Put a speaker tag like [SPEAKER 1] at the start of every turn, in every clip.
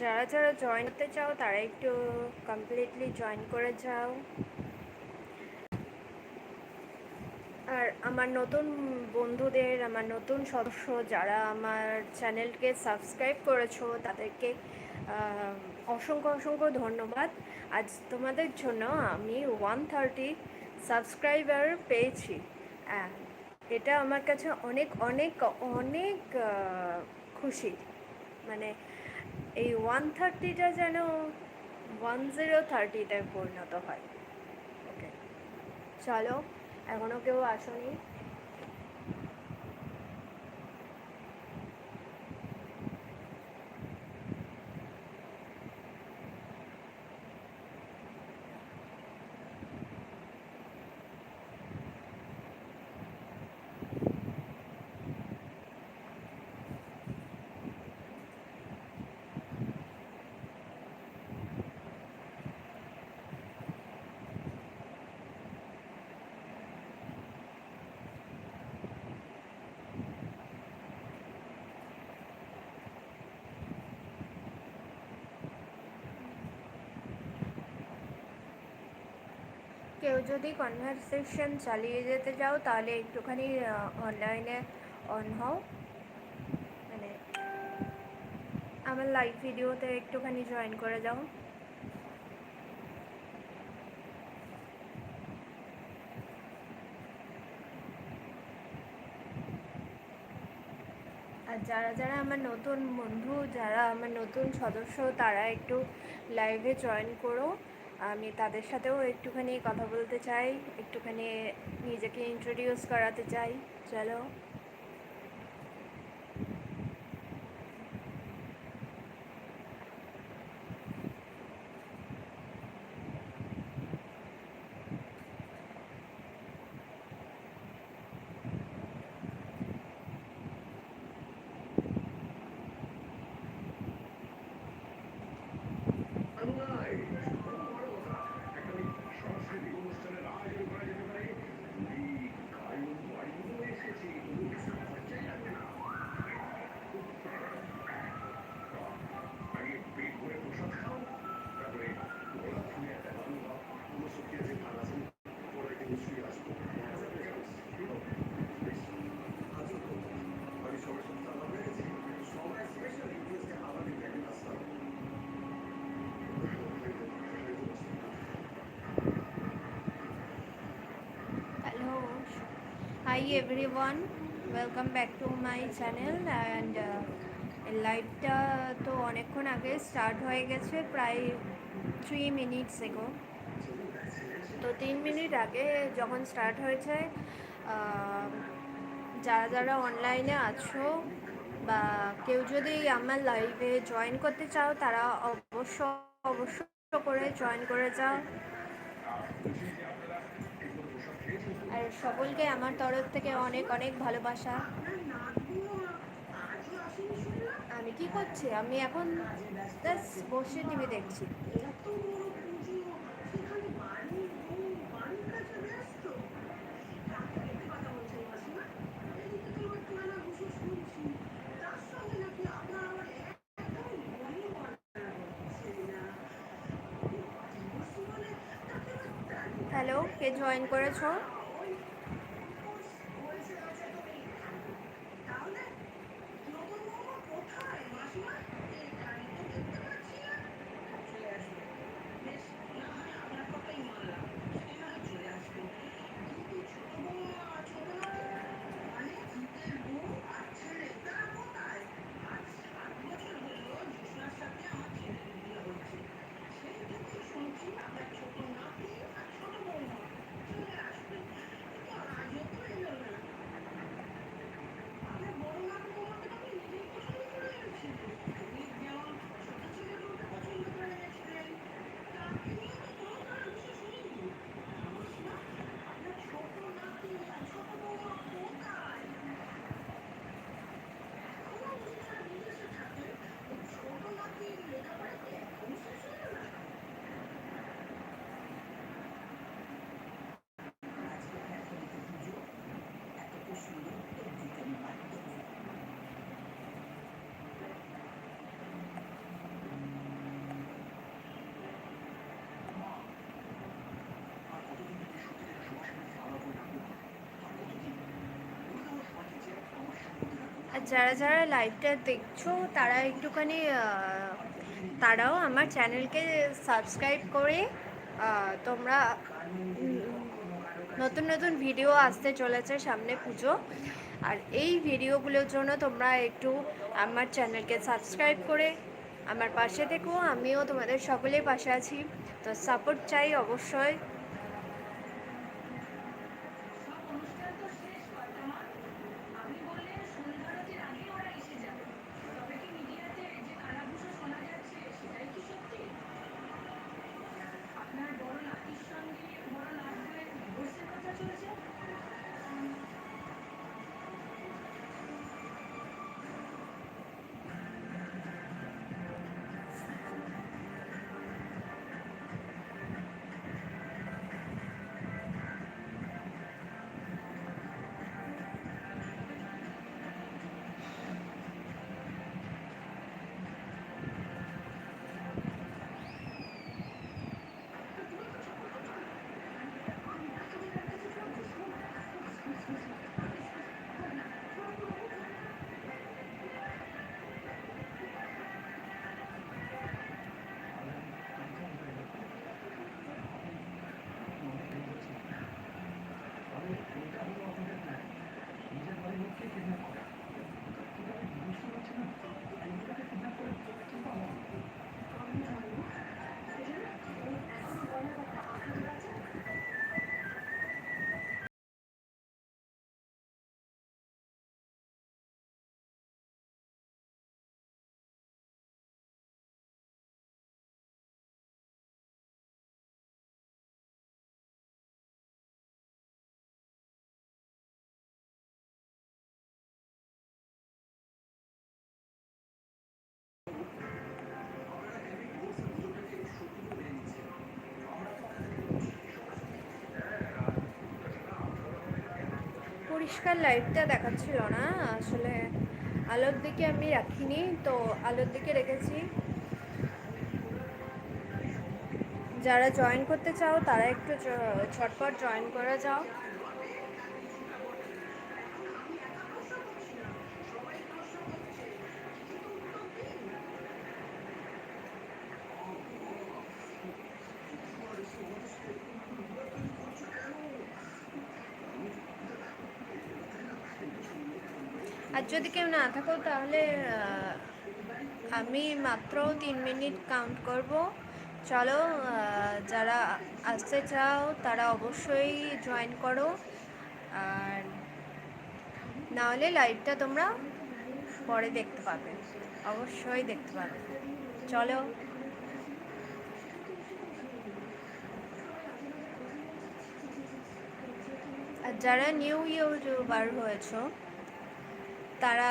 [SPEAKER 1] যারা যারা জয়েন করতে চাও, তারা একটু কমপ্লিটলি জয়েন করে যাও। আর আমার নতুন বন্ধুদের, আমার নতুন সদস্য যারা আমার চ্যানেলকে সাবস্ক্রাইব করেছ, তাদেরকে অসংখ্য অসংখ্য ধন্যবাদ। আজ তোমাদের জন্য আমি ওয়ান থার্টি সাবস্ক্রাইবার পেয়েছি। এটা আমার কাছে অনেক অনেক অনেক খুশি। মানে এই ওয়ান থার্টিটা যেন ওয়ান জিরো থার্টিতে পরিণত হয়। ওকে চলো এখনও কেউ আসনি। কেউ যদি কনভারসেশন চালিয়ে যেতে চাও তাহলে একটুখানি অনলাইনে অন হও। মানে আমার লাইভ ভিডিওতে একটুখানি জয়েন করে যাও। আর যারা যারা আমার নতুন বন্ধু, যারা আমার নতুন সদস্য, তারা একটু লাইভে জয়েন করো। আমি তাদের সাথেও একটুখানি কথা বলতে চাই একটুখানি নিজেকে ইন্ট্রোডিউস করাতে চাই। চলো। Everyone welcome back to my channel and লাইভটা তো অনেকক্ষণ আগে স্টার্ট হয়ে গেছে প্রায় থ্রি মিনিটস এগো তো তিন মিনিট আগে যখন স্টার্ট হয়েছে যারা যারা অনলাইনে আছো বা কেউ যদি আমার লাইভে জয়েন করতে চাও, তারা অবশ্য অবশ্য করে জয়েন করে যাও আর সকলকে আমার তরফ থেকে অনেক অনেক ভালোবাসা। আমি কি করছি? আমি এখন বসে টিভি দেখছি। হ্যালো কে জয়েন করেছ? যারা যারা লাইভটা দেখছ, তারা একটুখানি তারাও আমার চ্যানেলকে সাবস্ক্রাইব করে তোমরা নতুন নতুন ভিডিও আসতে চলেছে সামনে পুজো। আর এই ভিডিওগুলোর জন্য তোমরা একটু আমার চ্যানেলকে সাবস্ক্রাইব করে আমার পাশে থেকো। আমিও তোমাদের সকলের পাশে আছি। তো সাপোর্ট চাই অবশ্যই। পরিষ্কার লাইটটা দেখাচ্ছিল না। আসলে আলোর দিকে আমি রাখিনি, তো আলোর দিকে রেখেছি। যারা জয়েন করতে চাও, তারা একটু ঝটপট জয়েন করে যাও। আর যদি কেউ না থাকো তাহলে আমি মাত্র তিন মিনিট কাউন্ট করব। চলো যারা আসতে চাও তারা অবশ্যই জয়েন করো। আর নাহলে লাইভটা তোমরা পরে দেখতে পাবে। অবশ্যই দেখতে পাবে। চলো। আর যারা নিউ ইউটিউবার হয়েছো তারা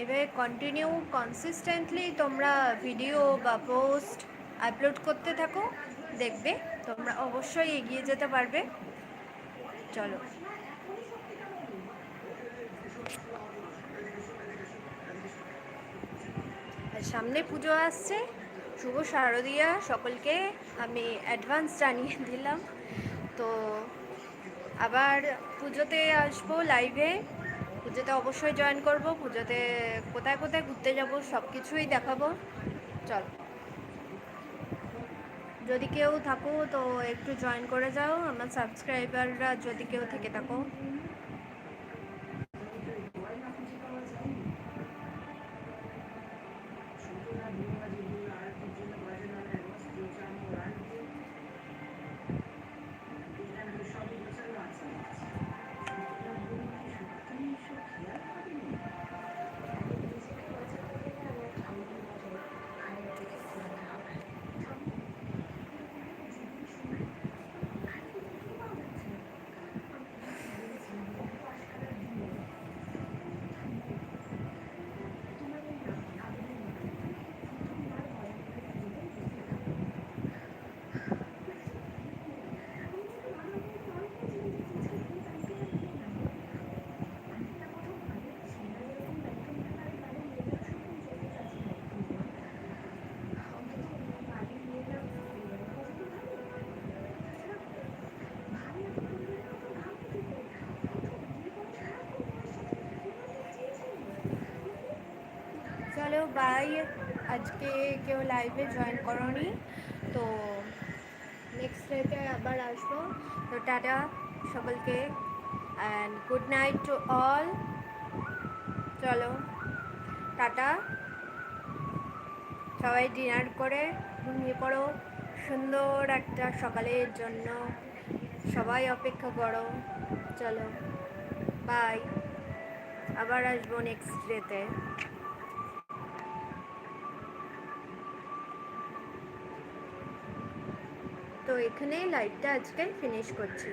[SPEAKER 1] এভাবে কন্টিনিউ কনসিস্টেন্টলি তোমরা ভিডিও বা পোস্ট আপলোড করতে থাকো, দেখবে, তোমরা অবশ্যই এগিয়ে যেতে পারবে। চলো। সামনে পুজো আসছে। শুভ শারদীয়া, সকলকে আমি অ্যাডভান্স জানিয়ে দিলাম। তো আবার পুজোতে আসব লাইভে পুজোতে অবশ্যই জয়েন করব। পুজোতে কোথায় কোথায় ঘুরতে যাব সব কিছুই দেখাবো। চল। যদি কেউ থাকো তো একটু জয়েন করে যাও। আমার সাবস্ক্রাইবাররা যদি কেউ থেকে থাকো। বাই আজকে কেউ লাইভে জয়েন করনি। তো নেক্সট ডেতে আবার আসব। তো টাটা সকলকে। And good night to all চলো, টাটা। সবাই ডিনার করে ঘুমিয়ে পড়ো। সুন্দর একটা সকালের জন্য। সবাই অপেক্ষা করো। চলো বাই আবার আসব নেক্সট ডেতে এখানেই লাইভটা আজকে ফিনিশ করছি।